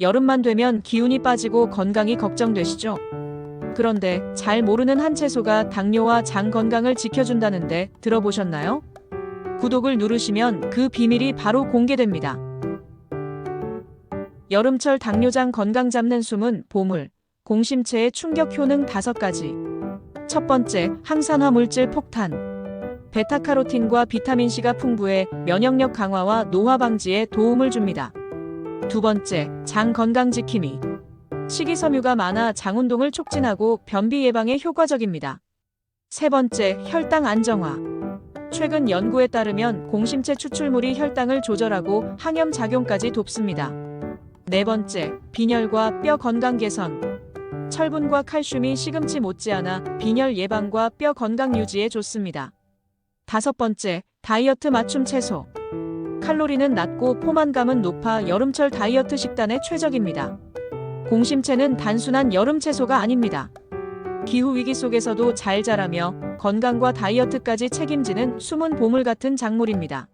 여름만 되면 기운이 빠지고 건강이 걱정되시죠? 그런데 잘 모르는 한 채소가 당뇨와 장 건강을 지켜준다는데 들어보셨나요? 구독을 누르시면 그 비밀이 바로 공개됩니다. 여름철 당뇨장 건강 잡는 숨은 보물, 공심체의 충격 효능 5가지. 첫 번째, 항산화 물질 폭탄. 베타카로틴과 비타민C가 풍부해 면역력 강화와 노화 방지에 도움을 줍니다. 두 번째, 장 건강 지킴이. 식이섬유가 많아 장 운동을 촉진하고 변비 예방에 효과적입니다. 세 번째, 혈당 안정화. 최근 연구에 따르면 공심체 추출물이 혈당을 조절하고 항염 작용까지 돕습니다. 네 번째, 빈혈과 뼈 건강 개선. 철분과 칼슘이 시금치 못지않아 빈혈 예방과 뼈 건강 유지에 좋습니다. 다섯 번째, 다이어트 맞춤 채소. 칼로리는 낮고 포만감은 높아 여름철 다이어트 식단에 최적입니다. 공심채는 단순한 여름 채소가 아닙니다. 기후 위기 속에서도 잘 자라며 건강과 다이어트까지 책임지는 숨은 보물 같은 작물입니다.